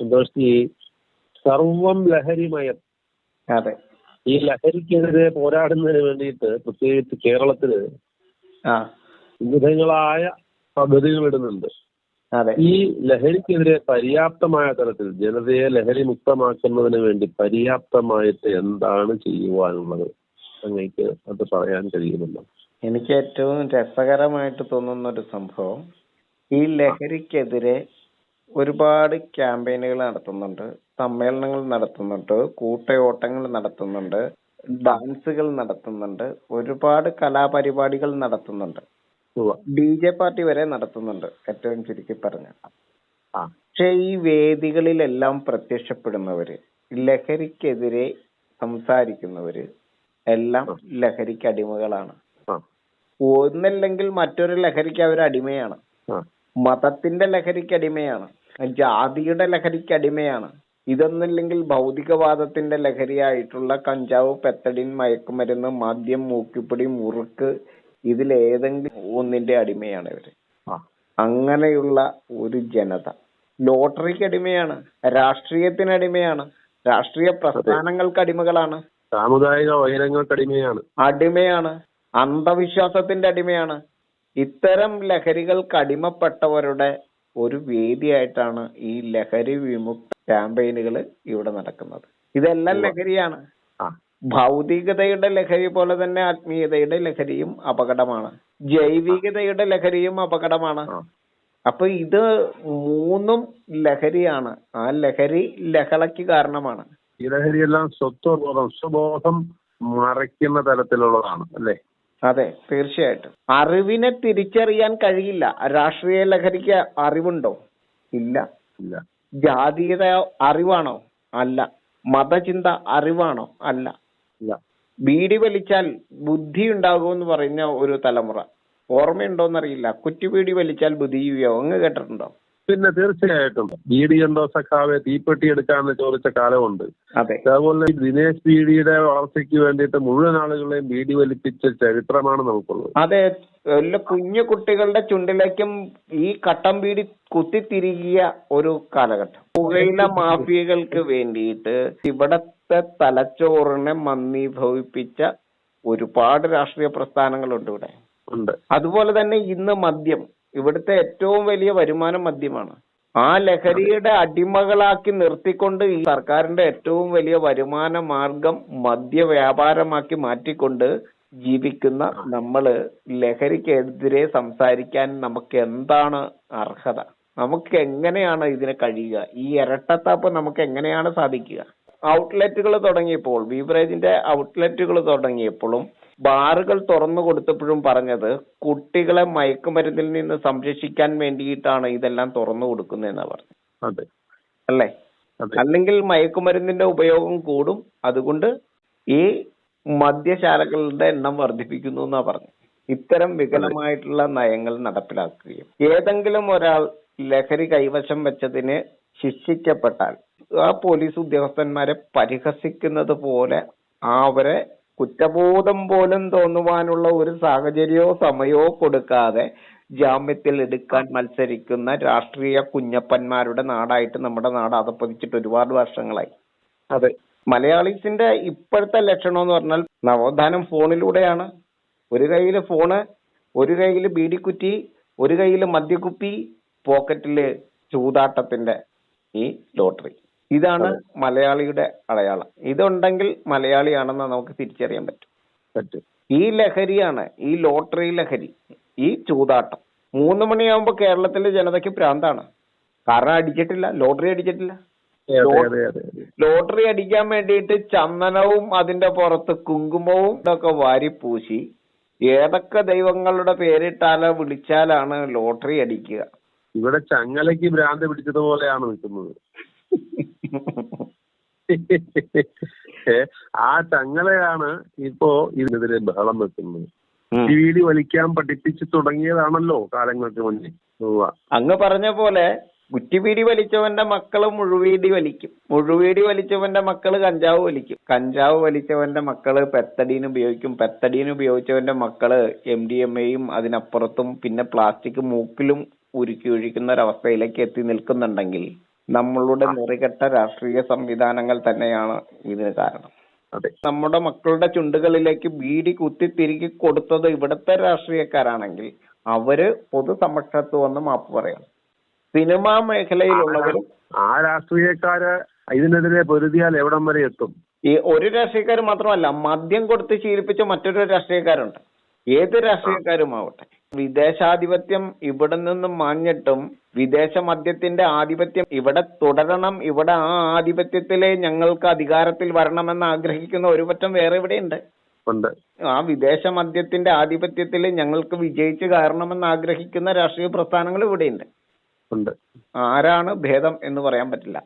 സന്തോഷ് സർവം ലഹരിമയം. അതെ. ഈ ലഹരിക്കെതിരെ പോരാടുന്നതിന് വേണ്ടിയിട്ട് പ്രത്യേകിച്ച് കേരളത്തിൽ വിവിധങ്ങളായ പദ്ധതികൾ ഇടുന്നുണ്ട്. അതെ. ഈ ലഹരിക്കെതിരെ പര്യാപ്തമായ തരത്തിൽ ജനതയെ ലഹരി മുക്തമാക്കുന്നതിന് വേണ്ടി പര്യാപ്തമായിട്ട് എന്താണ് ചെയ്യുവാനുള്ളത്? അങ്ങേക്ക് അത് പറയാൻ കഴിയുമല്ലോ. എനിക്ക് ഏറ്റവും രസകരമായിട്ട് തോന്നുന്ന ഒരു സംഭവം ഈ ലഹരിക്കെതിരെ ഒരുപാട് ക്യാമ്പയിനുകൾ നടത്തുന്നുണ്ട് സമ്മേളനങ്ങൾ നടത്തുന്നുണ്ട് കൂട്ടയോട്ടങ്ങൾ നടത്തുന്നുണ്ട് ഡാൻസുകൾ നടത്തുന്നുണ്ട് ഒരുപാട് കലാപരിപാടികൾ നടത്തുന്നുണ്ട്. ഡി ജെ പാർട്ടി വരെ നടത്തുന്നുണ്ട് ഏറ്റവും ചുരുക്കി പറഞ്ഞ പക്ഷെ ഈ വേദികളിലെല്ലാം പ്രത്യക്ഷപ്പെടുന്നവര് ലഹരിക്കെതിരെ സംസാരിക്കുന്നവര് എല്ലാം ലഹരിക്ക് അടിമകളാണ്. ഒന്നല്ലെങ്കിൽ മറ്റൊരു ലഹരിക്ക് അവർ അടിമയാണ് മതത്തിന്റെ ലഹരിക്ക് അടിമയാണ്. ജാതിയുടെ ലഹരിക്ക് അടിമയാണ്. ഇതൊന്നില്ലെങ്കിൽ ഭൗതികവാദത്തിന്റെ ലഹരിയായിട്ടുള്ള കഞ്ചാവ് പെത്തടിൻ മയക്കുമരുന്ന് മദ്യം മൂക്കിപ്പൊടി മുറുക്ക് ഇതിലേതെങ്കിലും ഒന്നിന്റെ അടിമയാണ് ഇവർ. അങ്ങനെയുള്ള ഒരു ജനത. ലോട്ടറിക്ക് അടിമയാണ്. രാഷ്ട്രീയത്തിന് അടിമയാണ്. രാഷ്ട്രീയ പ്രസ്ഥാനങ്ങൾക്ക് അടിമകളാണ്. സാമുദായിക വൈരങ്ങൾക്കടിമയാണ് അടിമയാണ്. അന്ധവിശ്വാസത്തിന്റെ അടിമയാണ്. ഇത്തരം ലഹരികൾക്ക് അടിമപ്പെട്ടവരുടെ ഒരു വേദിയായിട്ടാണ് ഈ ലഹരി വിമുക്ത ക്യാമ്പയിനുകൾ ഇവിടെ നടക്കുന്നത്. ഇതെല്ലാം ലഹരിയാണ്. ഭൗതികതയുടെ ലഹരി പോലെ തന്നെ ആത്മീയതയുടെ ലഹരിയും അപകടമാണ്. ജൈവികതയുടെ ലഹരിയും അപകടമാണ്. അപ്പൊ ഇത് മൂന്നും ലഹരിയാണ്. ആ ലഹരി ലഹളയ്ക്ക് കാരണമാണ്. ഈ ലഹരിയെല്ലാം സ്വത്വബോധം സ്വബോധം മറയ്ക്കുന്ന തരത്തിലുള്ളതാണ് അല്ലേ? അതെ തീർച്ചയായിട്ടും. അറിവിനെ തിരിച്ചറിയാൻ കഴിയില്ല. രാഷ്ട്രീയ ലഹരിക്ക് അറിവുണ്ടോ? ഇല്ല. ഇല്ല. ജാതീയത അറിവാണോ? അല്ല. മതചിന്ത അറിവാണോ? അല്ല. ഇല്ല. ബീഡി വലിച്ചാൽ ബുദ്ധി ഉണ്ടാകുമെന്ന് പറയുന്ന ഒരു തലമുറ. ഓർമ്മയുണ്ടോന്നറിയില്ല. കുറ്റിബീഡി വലിച്ചാൽ ബുദ്ധിജീവിയോ അങ്ങ് കേട്ടിട്ടുണ്ടോ? പിന്നെ തീർച്ചയായിട്ടും ബീഡി ഉണ്ടോ സഖാവെ തീപ്പെട്ടി എടുക്കാന്ന് ചോദിച്ച കാലമുണ്ട്. അതെ. അതുപോലെ ഈ ദിനേശ് ബീഡിയുടെ വളർച്ചയ്ക്ക് വേണ്ടിയിട്ട് മുഴുവൻ ആളുകളെയും ബി ഡി വലിപ്പിച്ച ചരിത്രമാണ് നമുക്കുള്ളത്. അതെ എല്ലാ കുഞ്ഞു കുട്ടികളുടെ ചുണ്ടിലേക്കും ഈ കട്ടം ബീഡി കുത്തിത്തിരികിയ ഒരു കാലഘട്ടം. പുകയില മാഫിയകൾക്ക് വേണ്ടിയിട്ട് ഇവിടത്തെ തലച്ചോറിനെ മന്ദീഭവിപ്പിച്ച ഒരുപാട് രാഷ്ട്രീയ പ്രസ്ഥാനങ്ങളുണ്ട് ഇവിടെ. ഉണ്ട്. അതുപോലെ തന്നെ ഇന്ന് മദ്യം. ഇവിടുത്തെ ഏറ്റവും വലിയ വരുമാനം മദ്യമാണ്. ആ ലഹരിയുടെ അടിമകളാക്കി നിർത്തിക്കൊണ്ട് ഈ സർക്കാരിന്റെ ഏറ്റവും വലിയ വരുമാന മാർഗം മദ്യ വ്യാപാരമാക്കി മാറ്റിക്കൊണ്ട് ജീവിക്കുന്ന നമ്മൾ ലഹരിക്കെതിരെ സംസാരിക്കാൻ നമുക്ക് എന്താണ് അർഹത? നമുക്ക് എങ്ങനെയാണ് ഇതിനെ കഴിയുക? ഈ ഇരട്ടത്താപ്പ് നമുക്ക് എങ്ങനെയാണ് സാധിക്കുക? ഔട്ട്ലെറ്റുകൾ തുടങ്ങിയപ്പോൾ ബീവറേജിന്റെ ഔട്ട്ലെറ്റുകൾ തുടങ്ങിയപ്പോഴും ബാറുകൾ തുറന്നു കൊടുത്തപ്പോഴും പറഞ്ഞത് കുട്ടികളെ മയക്കുമരുന്നിൽ നിന്ന് സംരക്ഷിക്കാൻ വേണ്ടിയിട്ടാണ് ഇതെല്ലാം തുറന്നു കൊടുക്കുന്നതെന്നാ പറഞ്ഞത്. അല്ലേ? അല്ലെങ്കിൽ മയക്കുമരുന്നിന്റെ ഉപയോഗം കൂടും. അതുകൊണ്ട് ഈ മദ്യശാലകളുടെ എണ്ണം വർദ്ധിപ്പിക്കുന്നു എന്നാ പറഞ്ഞു ഇത്തരം വികലമായിട്ടുള്ള നയങ്ങൾ നടപ്പിലാക്കുകയും ഏതെങ്കിലും ഒരാൾ ലഹരി കൈവശം വെച്ചതിന് ശിക്ഷിക്കപ്പെട്ടാൽ ആ പോലീസ് ഉദ്യോഗസ്ഥന്മാരെ പരിഹസിക്കുന്നത് പോലെ അവരെ കുറ്റബോധം പോലും തോന്നുവാനുള്ള ഒരു സാഹചര്യമോ സമയമോ കൊടുക്കാതെ ജാമ്യത്തിൽ എടുക്കാൻ മത്സരിക്കുന്ന രാഷ്ട്രീയ കുഞ്ഞപ്പന്മാരുടെ നാടായിട്ട് നമ്മുടെ നാട് അതപ്പതിച്ചിട്ട് ഒരുപാട് വർഷങ്ങളായി. അതെ. മലയാളീസിന്റെ ഇപ്പോഴത്തെ ലക്ഷണം എന്ന് പറഞ്ഞാൽ നവോത്ഥാനം ഫോണിലൂടെയാണ്. ഒരു കയ്യിൽ ഫോണ് ഒരു കയ്യിൽ ബീഡിക്കുറ്റി ഒരു കയ്യിൽ മദ്യക്കുപ്പി പോക്കറ്റിൽ ചൂതാട്ടത്തിന്റെ ഈ ലോട്ടറി. ഇതാണ് മലയാളിയുടെ അടയാളം. ഇതുണ്ടെങ്കിൽ മലയാളിയാണെന്ന് നമുക്ക് തിരിച്ചറിയാൻ പറ്റും. പറ്റും. ഈ ലഹരിയാണ് ഈ ലോട്ടറി ലഹരി ഈ ചൂതാട്ടം. മൂന്ന് മണിയാകുമ്പോ കേരളത്തിലെ ജനതയ്ക്ക് പ്രാന്താണ്. കാരണം അടിച്ചിട്ടില്ല ലോട്ടറി അടിച്ചിട്ടില്ല. ലോട്ടറി അടിക്കാൻ വേണ്ടിയിട്ട് ചന്ദനവും അതിന്റെ പുറത്ത് കുങ്കുമവും ഇതൊക്കെ വാരി പൂശി ഏതൊക്കെ ദൈവങ്ങളുടെ പേരിട്ടാലോ വിളിച്ചാലാണ് ലോട്ടറി അടിക്കുക. ഇവിടെ ചങ്ങലയ്ക്ക് ഭ്രാന്ത് പിടിച്ചതുപോലെയാണ് നിൽക്കുന്നത്. ആ ചങ്ങലയാണ് ഇപ്പോ ഇതിനെതിരെ ബഹളം വെക്കുന്നത്. വീടി വലിക്കാൻ പഠിപ്പിച്ചു തുടങ്ങിയതാണല്ലോ കാലങ്ങൾക്ക് മുന്നേ. അങ്ങ് പറഞ്ഞ പോലെ കുറ്റിവീടി വലിച്ചവന്റെ മക്കൾ മുഴുവീടി വലിക്കും. മുഴുവീടി വലിച്ചവന്റെ മക്കൾ കഞ്ചാവ് വലിക്കും. കഞ്ചാവ് വലിച്ചവന്റെ മക്കൾ പെത്തടീന് ഉപയോഗിക്കും. പെത്തടീന് ഉപയോഗിച്ചവന്റെ മക്കൾ എം ഡി എം എയും അതിനപ്പുറത്തും പിന്നെ പ്ലാസ്റ്റിക് മൂക്കിലും ഉരുക്കി ഒഴിക്കുന്ന ഒരവസ്ഥയിലേക്ക് എത്തി നിൽക്കുന്നുണ്ടെങ്കിൽ നമ്മളുടെ മുറികെട്ട രാഷ്ട്രീയ സംവിധാനങ്ങൾ തന്നെയാണ് ഇതിന് കാരണം. അതെ. നമ്മുടെ മക്കളുടെ ചുണ്ടുകളിലേക്ക് ബീഡി കുത്തി തിരികെ കൊടുത്തത് ഇവിടുത്തെ രാഷ്ട്രീയക്കാരാണെങ്കിൽ അവർ പൊതുസമക്ഷത്ത് വന്ന് മാപ്പ് പറയണം. സിനിമാ മേഖലയിലുള്ളവരും ആ രാഷ്ട്രീയക്കാര് ഇതിനെതിരെ പൊരുതിയാൽ എവിടം വരെ എത്തും? ഈ ഒരു രാഷ്ട്രീയക്കാർ മാത്രമല്ല മദ്യം കൊടുത്ത് ശീലിപ്പിച്ച മറ്റൊരു രാഷ്ട്രീയക്കാരുണ്ട്. ഏത് രാഷ്ട്രീയക്കാരുമാവട്ടെ. വിദേശാധിപത്യം ഇവിടെ നിന്നും മാഞ്ഞിട്ടും വിദേശ മദ്യത്തിന്റെ ആധിപത്യം ഇവിടെ തുടരണം ഇവിടെ ആ ആധിപത്യത്തിലെ ഞങ്ങൾക്ക് അധികാരത്തിൽ വരണമെന്ന് ആഗ്രഹിക്കുന്ന ഒരു പറ്റം വേറെ ഇവിടെയുണ്ട് ഉണ്ട്. ആ വിദേശ മദ്യത്തിന്റെ ആധിപത്യത്തിൽ ഞങ്ങൾക്ക് വിജയിച്ച് കയറണമെന്ന് ആഗ്രഹിക്കുന്ന രാഷ്ട്രീയ പ്രസ്ഥാനങ്ങൾ ഇവിടെയുണ്ട്. ഉണ്ട്. ആരാണ് ഭേദം എന്ന് പറയാൻ പറ്റില്ല.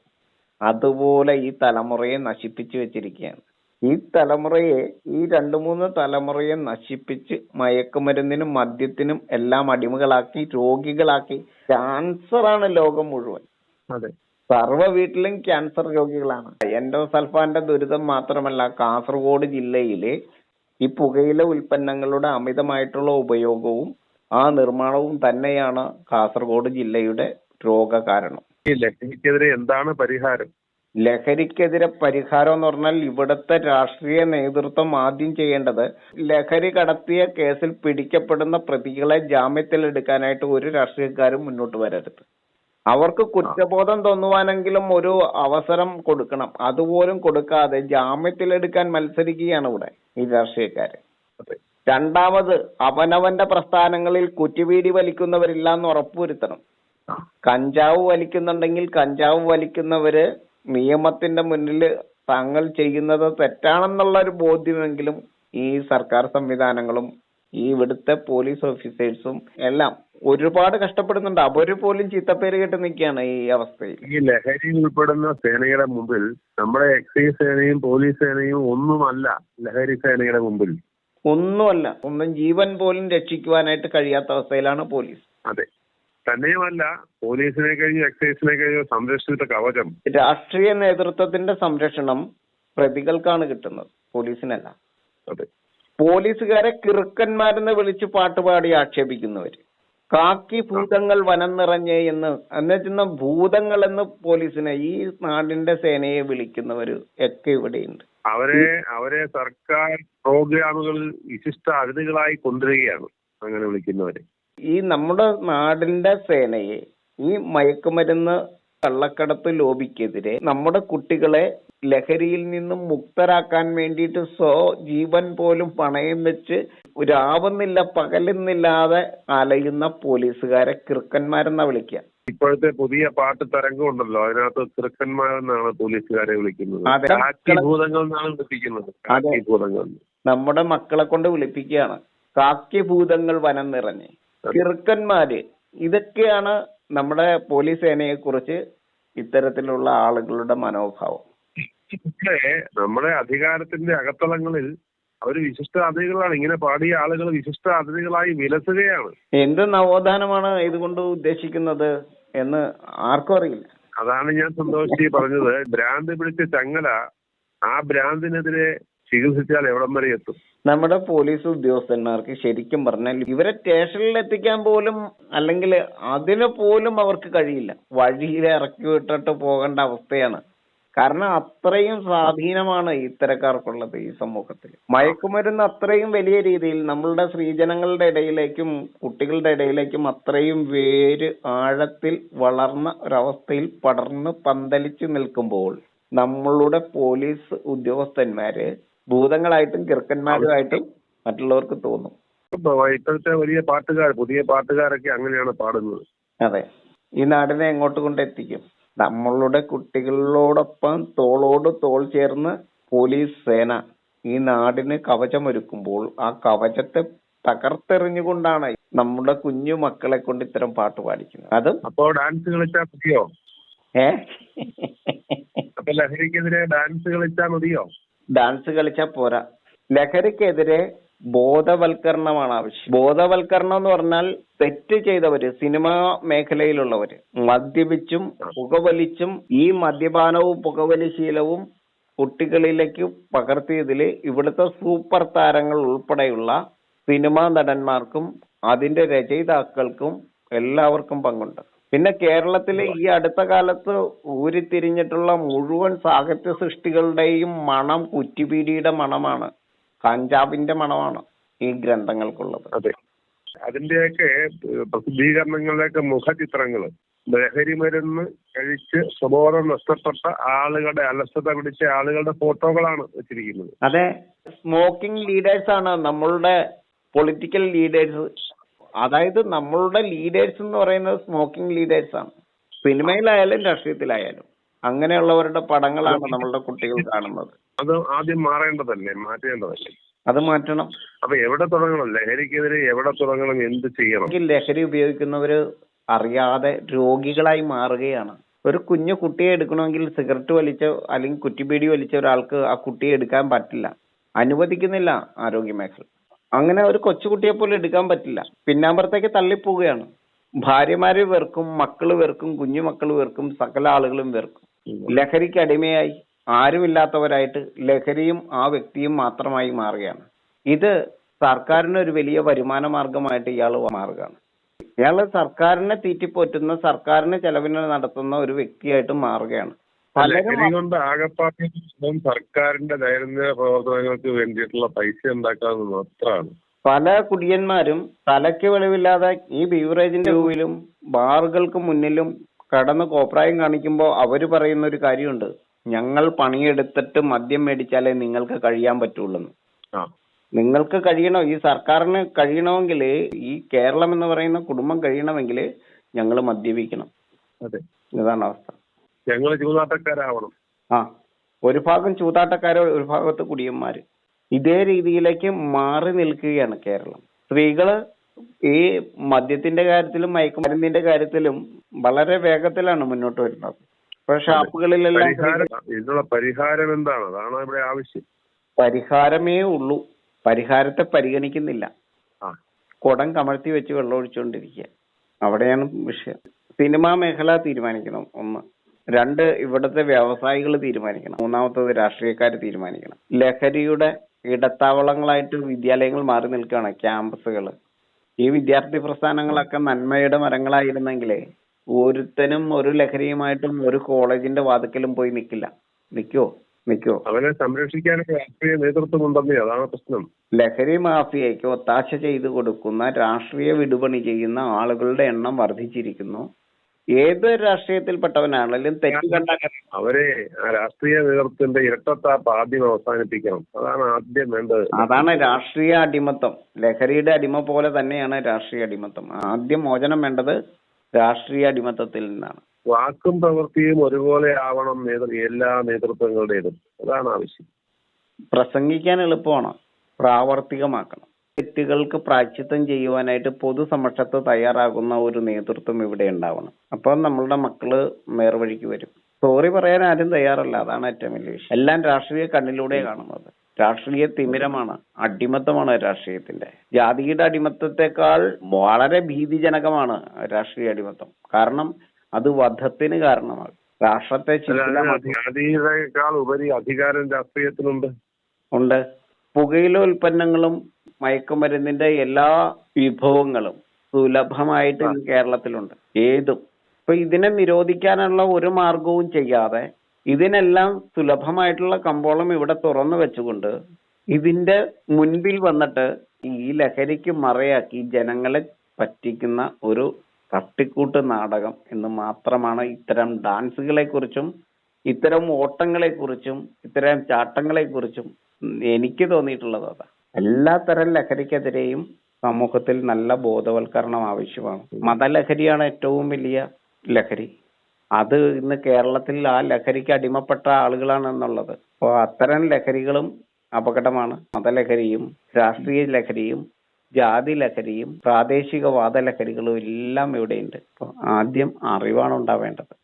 അതുപോലെ ഈ തലമുറയെ നശിപ്പിച്ചു വെച്ചിരിക്കുകയാണ്. ഈ തലമുറയെ ഈ രണ്ട് മൂന്ന് തലമുറയെ നശിപ്പിച്ച് മയക്കുമരുന്നിനും മദ്യത്തിനും എല്ലാം അടിമകളാക്കി രോഗികളാക്കി ക്യാൻസറാണ് ലോകം മുഴുവൻ. അതെ. സർവ വീട്ടിലും ക്യാൻസർ രോഗികളാണ്. എൻഡോസൽഫാന്റെ ദുരിതം മാത്രമല്ല കാസർഗോഡ് ജില്ലയിലെ ഈ പുകയില ഉൽപ്പന്നങ്ങളുടെ അമിതമായിട്ടുള്ള ഉപയോഗവും ആ നിർമ്മാണവും തന്നെയാണ് കാസർഗോഡ് ജില്ലയുടെ രോഗകാരണം. ഈ ലഹരിക്കെതിരെ എന്താണ് പരിഹാരം? ലഹരിക്കെതിരെ പരിഹാരം എന്ന് പറഞ്ഞാൽ ഇവിടുത്തെ രാഷ്ട്രീയ നേതൃത്വം ആദ്യം ചെയ്യേണ്ടത് ലഹരി കടത്തിയ കേസിൽ പിടിക്കപ്പെടുന്ന പ്രതികളെ ജാമ്യത്തിൽ എടുക്കാനായിട്ട് ഒരു രാഷ്ട്രീയക്കാരും മുന്നോട്ട് വരരുത്. അവർക്ക് കുറ്റബോധം തോന്നുവാനെങ്കിലും ഒരു അവസരം കൊടുക്കണം. അതുപോലും കൊടുക്കാതെ ജാമ്യത്തിലെടുക്കാൻ മത്സരിക്കുകയാണ് ഇവിടെ ഈ രാഷ്ട്രീയക്കാര്. രണ്ടാമത് അവനവന്റെ പ്രസ്ഥാനങ്ങളിൽ കുറ്റിവീടി വലിക്കുന്നവരില്ല എന്ന് ഉറപ്പുവരുത്തണം. കഞ്ചാവ് വലിക്കുന്നുണ്ടെങ്കിൽ കഞ്ചാവ് വലിക്കുന്നവര് നിയമത്തിന്റെ മുന്നിൽ താങ്കൾ ചെയ്യുന്നത് തെറ്റാണെന്നുള്ള ഒരു ബോധ്യമെങ്കിലും ഈ സർക്കാർ സംവിധാനങ്ങളും ഈ ഇവിടുത്തെ പോലീസ് ഓഫീസേഴ്സും എല്ലാം ഒരുപാട് കഷ്ടപ്പെടുന്നുണ്ട്. അവർ പോലും ചീത്തപ്പേര് കേട്ട് നിൽക്കുകയാണ് ഈ അവസ്ഥയിൽ. ഈ ലഹരി ഉൾപ്പെടുന്ന സേനയുടെ മുമ്പിൽ നമ്മുടെ എക്സൈസ് സേനയും പോലീസ് സേനയും ഒന്നുമല്ല ലഹരി സേനയുടെ മുമ്പിൽ. ഒന്നുമല്ല. ഒന്നും ജീവൻ പോലും രക്ഷിക്കുവാനായിട്ട് കഴിയാത്ത അവസ്ഥയിലാണ് പോലീസ്. അതെ. തന്നെയുമല്ല പോലീസിനെ കഴിഞ്ഞോ എക്സൈസിനെ കഴിഞ്ഞോ സംരക്ഷിച്ച കവചം. രാഷ്ട്രീയ നേതൃത്വത്തിന്റെ സംരക്ഷണം പ്രതികൾക്കാണ് കിട്ടുന്നത് പോലീസിനല്ല. അതെ. പോലീസുകാരെ കിറുക്കന്മാരെന്ന് വിളിച്ച് പാട്ടുപാടി ആക്ഷേപിക്കുന്നവര്. കാക്കി ഭൂതങ്ങൾ വനം നിറഞ്ഞ് എന്ന് എന്നുവെച്ചുന്ന ഭൂതങ്ങൾ എന്ന് പോലീസിനെ ഈ നാടിന്റെ സേനയെ വിളിക്കുന്നവര് ഒക്കെ ഇവിടെയുണ്ട്. അവരെ അവരെ സർക്കാർ പ്രോഗ്രാമുകൾ വിശിഷ്ട അതിഥികളായി കൊണ്ടുവരികയാണ് അങ്ങനെ വിളിക്കുന്നവരെ. ഈ നമ്മുടെ നാടിന്റെ സേനയെ ഈ മയക്കുമരുന്ന് കള്ളക്കടത്ത് ലോബിക്കെതിരെ നമ്മുടെ കുട്ടികളെ ലഹരിയിൽ നിന്നും മുക്തരാക്കാൻ വേണ്ടിയിട്ട് സ്വ ജീവൻ പോലും പണയം വെച്ച് രാവുന്നില്ല പകലുന്നില്ലാതെ അലയുന്ന പോലീസുകാരെ കൃക്കന്മാരെന്നാ വിളിക്കുക ഇപ്പോഴത്തെ പുതിയ പാട്ട് തരംഗം ഉണ്ടല്ലോ അതിനകത്ത് കൃക്കന്മാരെന്നാണ് പോലീസുകാരെ വിളിക്കുന്നത്. അതെ. ഭൂതങ്ങൾ എന്നാണ് വിളിപ്പിക്കുന്നത് നമ്മുടെ മക്കളെ കൊണ്ട് വിളിപ്പിക്കുകയാണ്. കാക്കി ഭൂതങ്ങൾ വനം നിറഞ്ഞ്. കിറുക്കന്മാര് ഇതൊക്കെയാണ് നമ്മുടെ പോലീസ് സേനയെ കുറിച്ച് ഇത്തരത്തിലുള്ള ആളുകളുടെ മനോഭാവം. നമ്മുടെ അധികാരത്തിന്റെ അകത്തളങ്ങളിൽ അവർ വിശിഷ്ട അതിഥികളാണ്. ഇങ്ങനെ പാടിയ ആളുകൾ വിശിഷ്ട അതിഥികളായി വിലസുകയാണ്. എന്ത് നവോത്ഥാനമാണ് ഇതുകൊണ്ട് ഉദ്ദേശിക്കുന്നത് എന്ന് ആർക്കും അറിയില്ല. അതാണ് ഞാൻ സന്തോഷി പറഞ്ഞത്. ഭ്രാന്ത് പിടിച്ച ചങ്ങല ആ ഭ്രാന്തിനെതിരെ ചികിത്സിച്ചാൽ എവിടം വരെ എത്തും? നമ്മുടെ പോലീസ് ഉദ്യോഗസ്ഥന്മാർക്ക് ശരിക്കും പറഞ്ഞാൽ ഇവരെ സ്റ്റേഷനിൽ എത്തിക്കാൻ പോലും അല്ലെങ്കിൽ അതിന് പോലും അവർക്ക് കഴിയില്ല. വഴിയിൽ ഇറക്കി വിട്ടിട്ട് പോകേണ്ട അവസ്ഥയാണ്. കാരണം അത്രയും സ്വാധീനമാണ് ഇത്തരക്കാർക്കുള്ളത് ഈ സമൂഹത്തിൽ. മയക്കുമരുന്ന് അത്രയും വലിയ രീതിയിൽ നമ്മളുടെ സ്ത്രീജനങ്ങളുടെ ഇടയിലേക്കും കുട്ടികളുടെ ഇടയിലേക്കും അത്രയും വേര് ആഴത്തിൽ വളർന്ന ഒരവസ്ഥയിൽ പടർന്ന് പന്തലിച്ച് നിൽക്കുമ്പോൾ നമ്മളുടെ പോലീസ് ഉദ്യോഗസ്ഥന്മാര് ഭൂതങ്ങളായിട്ടും കിറുക്കന്മാരുമായിട്ടും മറ്റുള്ളവർക്ക് തോന്നും. ഇപ്പൊ ഇപ്പോഴത്തെ വലിയ പാട്ടുകാർ പുതിയ പാട്ടുകാരൊക്കെ അങ്ങനെയാണ് പാടുന്നത്. അതെ. ഈ നാടിനെ എങ്ങോട്ട് കൊണ്ടെത്തിക്കും? നമ്മളുടെ കുട്ടികളോടൊപ്പം തോളോട് തോൾ ചേർന്ന് പോലീസ് സേന ഈ നാടിന് കവചമൊരുക്കുമ്പോൾ ആ കവചത്തെ തകർത്തെറിഞ്ഞുകൊണ്ടാണ് നമ്മുടെ കുഞ്ഞു മക്കളെ കൊണ്ട് ഇത്തരം പാട്ട് പാടിക്കുന്നത്. അത് അപ്പോ ഡാൻസ് കളിച്ചാൽ മതിയോ? ഏ? അപ്പൊ ലഹരിക്കെതിരെ ഡാൻസ് കളിച്ചാൽ മതിയോ? ഡാൻസ് കളിച്ചാ പോരാ. ലഹരിക്കെതിരെ ബോധവൽക്കരണമാണ് ആവശ്യം. ബോധവൽക്കരണം എന്ന് പറഞ്ഞാൽ തെറ്റ് ചെയ്തവര് സിനിമാ മേഖലയിലുള്ളവര്. മദ്യപിച്ചും പുകവലിച്ചും ഈ മദ്യപാനവും പുകവലിശീലവും കുട്ടികളിലേക്ക് പകർത്തിയതിൽ ഇവിടുത്തെ സൂപ്പർ താരങ്ങൾ ഉൾപ്പെടെയുള്ള സിനിമാ നടന്മാർക്കും അതിന്റെ രചയിതാക്കൾക്കും എല്ലാവർക്കും പങ്കുണ്ട്. പിന്നെ കേരളത്തിലെ ഈ അടുത്ത കാലത്ത് ഊരിത്തിരിഞ്ഞിട്ടുള്ള മുഴുവൻ സാഹിത്യ സൃഷ്ടികളുടെയും മണം കുറ്റിപീടിയുടെ മണമാണ് കഞ്ചാവിന്റെ മണമാണ് ഈ ഗ്രന്ഥങ്ങൾക്കുള്ളത്. അതെ. അതിന്റെയൊക്കെ ഏഹ്, പ്രസിദ്ധീകരണങ്ങളിലൊക്കെ മുഖചിത്രങ്ങൾ ലഹരി മരുന്ന് കഴിച്ച് സ്വബോധം നഷ്ടപ്പെട്ട ആളുകളുടെ അലസത പിടിച്ച ആളുകളുടെ ഫോട്ടോകളാണ് വെച്ചിരിക്കുന്നത്. അതെ. സ്മോക്കിംഗ് ലീഡേഴ്സ് ആണ് നമ്മളുടെ പൊളിറ്റിക്കൽ ലീഡേഴ്സ് അതായത് നമ്മളുടെ ലീഡേഴ്സ് എന്ന് പറയുന്നത് സ്മോക്കിംഗ് ലീഡേഴ്സ് ആണ്. സിനിമയിലായാലും രാഷ്ട്രീയത്തിലായാലും. അങ്ങനെയുള്ളവരുടെ പടങ്ങളാണ് നമ്മളുടെ കുട്ടികൾ കാണുന്നത്. അത് ആദ്യം മാറേണ്ടതല്ലേ? മാറ്റേണ്ടതല്ലേ? അത് മാറ്റണം. അപ്പൊ എവിടെ തുടങ്ങണം? ലഹരിക്കെതിരെ എവിടെ തുടങ്ങണം? എന്ത് ചെയ്യണം? ലഹരി ഉപയോഗിക്കുന്നവര് അറിയാതെ രോഗികളായി മാറുകയാണ്. ഒരു കുഞ്ഞു കുട്ടിയെ എടുക്കണമെങ്കിൽ സിഗരറ്റ് വലിച്ച അല്ലെങ്കിൽ കുറ്റിബീഡി വലിച്ച ഒരാൾക്ക് ആ കുട്ടിയെ എടുക്കാൻ പറ്റില്ല. അനുവദിക്കുന്നില്ല ആരോഗ്യ മേഖല അങ്ങനെ ഒരു കൊച്ചുകുട്ടിയെ പോലും എടുക്കാൻ പറ്റില്ല. പിന്നാമ്പുറത്തേക്ക് തള്ളിപ്പോവുകയാണ്. ഭാര്യമാര് വെറുക്കും മക്കൾ വെറുക്കും കുഞ്ഞു മക്കൾ വെറുക്കും സകല ആളുകളും വെറുക്കും. ലഹരിക്ക് അടിമയായി ആരുമില്ലാത്തവരായിട്ട് ലഹരിയും ആ വ്യക്തിയും മാത്രമായി മാറുകയാണ്. ഇത് സർക്കാരിന് ഒരു വലിയ വരുമാന മാർഗമായിട്ട് ഇയാൾ മാറുകയാണ്. ഇയാൾ സർക്കാരിനെ തീറ്റിപ്പോറ്റുന്ന സർക്കാരിന് ചെലവിന് നടത്തുന്ന ഒരു വ്യക്തിയായിട്ട് മാറുകയാണ്. ലഹരി കൊണ്ട് ആകപ്പാടെ സർക്കാരിന്റെ ദൈനംദിന പ്രവർത്തനങ്ങൾക്ക് വേണ്ടിയിട്ടുള്ള പൈസ ഉണ്ടാക്കാന്ന് മാത്രമാണ്. പല കുടിയന്മാരും തലയ്ക്ക് വെളിവില്ലാതെ ഈ ബീവറേജിന്റെ രൂപയിലും ബാറുകൾക്ക് മുന്നിലും കടന്ന് കോപ്രായം കാണിക്കുമ്പോൾ അവർ പറയുന്ന ഒരു കാര്യമുണ്ട്. ഞങ്ങൾ പണിയെടുത്തിട്ട് മദ്യം മേടിച്ചാലേ നിങ്ങൾക്ക് കഴിയാൻ പറ്റുള്ളൂ നിങ്ങൾക്ക് കഴിയണോ? ഈ സർക്കാരിന് കഴിയണമെങ്കിൽ ഈ കേരളം എന്ന് പറയുന്ന കുടുംബം കഴിയണമെങ്കിൽ ഞങ്ങൾ മദ്യപിക്കണം. അതെ. ഇതാണ് അവസ്ഥ. ഞങ്ങൾ ചൂതാട്ടക്കാരാവണം. ആ ഒരു ഭാഗം ചൂതാട്ടക്കാര് ഒരു ഭാഗത്ത് കുടിയന്മാര്. ഇതേ രീതിയിലേക്ക് മാറി നിൽക്കുകയാണ് കേരളം. സ്ത്രീകൾ ഈ മദ്യത്തിന്റെ കാര്യത്തിലും മയക്കുമരുന്നിന്റെ കാര്യത്തിലും വളരെ വേഗത്തിലാണ് മുന്നോട്ട് വരുന്നത്. ഇപ്പൊ ഷാപ്പുകളിലെല്ലാം പരിഹാരം ഇതിനുള്ള പരിഹാരം എന്താണ്? അതാണ് ഇവിടെ ആവശ്യം. പരിഹാരമേ ഉള്ളൂ. പരിഹാരത്തെ പരിഗണിക്കുന്നില്ല. കുടം കമഴ്ത്തി വെച്ച് വെള്ളം ഒഴിച്ചുകൊണ്ടിരിക്കുക അവിടെയാണ് വിഷയം. സിനിമാ മേഖല തീരുമാനിക്കണം ഒന്ന്. രണ്ട് ഇവിടുത്തെ വ്യവസായികൾ തീരുമാനിക്കണം. മൂന്നാമത്തത് രാഷ്ട്രീയക്കാർ തീരുമാനിക്കണം. ലഹരിയുടെ ഇടത്താവളങ്ങളായിട്ട് വിദ്യാലയങ്ങൾ മാറി നിൽക്കുകയാണ് ക്യാമ്പസുകൾ ഈ വിദ്യാർത്ഥി പ്രസ്ഥാനങ്ങളൊക്കെ നന്മയുടെ മരങ്ങളായിരുന്നെങ്കിലേ ഒരുത്തനും ഒരു ലഹരിയുമായിട്ടും ഒരു കോളേജിന്റെ വാതിക്കലും പോയി നിൽക്കില്ല നിൽക്കുവോ നിൽക്കുവോ അവനെ സംരക്ഷിക്കാൻ രാഷ്ട്രീയ നേതൃത്വമുണ്ടെന്നേ അതാണ് പ്രശ്നം. ലഹരി മാഫിയയ്ക്ക് ഒത്താശ ചെയ്തു കൊടുക്കുന്ന രാഷ്ട്രീയ വിടുപണി ചെയ്യുന്ന ആളുകളുടെ എണ്ണം വർദ്ധിച്ചിരിക്കുന്നു. ഏത് രാഷ്ട്രീയത്തിൽപ്പെട്ടവനാണെങ്കിലും തെറ്റ് കണ്ട അവരെ രാഷ്ട്രീയ നേതൃത്വത്തിന്റെ ഇരട്ടത്താപ്പ് ആദ്യം അവസാനിപ്പിക്കണം. അതാണ് ആദ്യം വേണ്ടത്. അതാണ് രാഷ്ട്രീയ അടിമത്തം. ലഹരിയുടെ അടിമ പോലെ തന്നെയാണ് രാഷ്ട്രീയ അടിമത്തം. ആദ്യം മോചനം വേണ്ടത് രാഷ്ട്രീയ അടിമത്തത്തിൽ നിന്നാണ്. വാക്കും പ്രവൃത്തിയും ഒരുപോലെ ആവണം നേതൃ എല്ലാ നേതൃത്വങ്ങളുടേതും. അതാണ് ആവശ്യം. പ്രസംഗിക്കാൻ എളുപ്പമാണ്. പ്രാവർത്തികമാക്കണം. തെറ്റുകൾക്ക് പ്രായശ്ചിത്തം ചെയ്യുവാനായിട്ട് പൊതുസമക്ഷത്ത് തയ്യാറാകുന്ന ഒരു നേതൃത്വം ഇവിടെ ഉണ്ടാവണം. അപ്പൊ നമ്മളുടെ മക്കൾ നേർവഴിക്ക് വരും. സോറി പറയാൻ ആരും തയ്യാറല്ല. അതാണ് ഏറ്റവും വലിയ വിഷയം. എല്ലാം രാഷ്ട്രീയ കണ്ണിലൂടെ കാണുന്നത്. രാഷ്ട്രീയ തിമിരമാണ് അടിമത്തമാണ് രാഷ്ട്രീയത്തിന്റെ. ജാതിയുടെ അടിമത്തത്തെക്കാൾ വളരെ ഭീതിജനകമാണ് രാഷ്ട്രീയ അടിമത്തം. കാരണം അത് വധത്തിന് കാരണമാകും. രാഷ്ട്രത്തെ ജാതിയുടെക്കാൾ ഉപരി അധികാരം രാഷ്ട്രീയത്തിനുണ്ട്. ഉണ്ട്. പുകയില ഉൽപ്പന്നങ്ങളും മയക്കുമരുന്നിന്റെ എല്ലാ വിഭവങ്ങളും സുലഭമായിട്ട് കേരളത്തിലുണ്ട്. ഏതും. ഇപ്പൊ ഇതിനെ നിരോധിക്കാനുള്ള ഒരു മാർഗവും ചെയ്യാതെ ഇതിനെല്ലാം സുലഭമായിട്ടുള്ള കമ്പോളം ഇവിടെ തുറന്നു വെച്ചുകൊണ്ട് ഇതിന്റെ മുൻപിൽ വന്നിട്ട് ഈ ലഹരിക്ക് മറയാക്കി ജനങ്ങളെ പറ്റിക്കുന്ന ഒരു തട്ടിക്കൂട്ട് നാടകം എന്ന് മാത്രമാണ് ഇത്തരം ഡാൻസുകളെ കുറിച്ചും ഇത്തരം ഓട്ടങ്ങളെ കുറിച്ചും ഇത്തരം ചാട്ടങ്ങളെ കുറിച്ചും എനിക്ക് തോന്നിയിട്ടുള്ളത് അതാ. എല്ലാത്തരം ലഹരിക്കെതിരെയും സമൂഹത്തിൽ നല്ല ബോധവൽക്കരണം ആവശ്യമാണ്. മതലഹരിയാണ് ഏറ്റവും വലിയ ലഹരി. അത് ഇന്ന് കേരളത്തിൽ ആ ലഹരിക്ക് അടിമപ്പെട്ട ആളുകളാണ് എന്നുള്ളത് അപ്പോൾ അത്തരം ലഹരികളും അപകടമാണ്. മതലഹരിയും രാഷ്ട്രീയ ലഹരിയും ജാതി ലഹരിയും പ്രാദേശികവാദ ലഹരികളും എല്ലാം ഇവിടെയുണ്ട്. അപ്പോൾ ആദ്യം അറിവാണ് ഉണ്ടാവേണ്ടത്.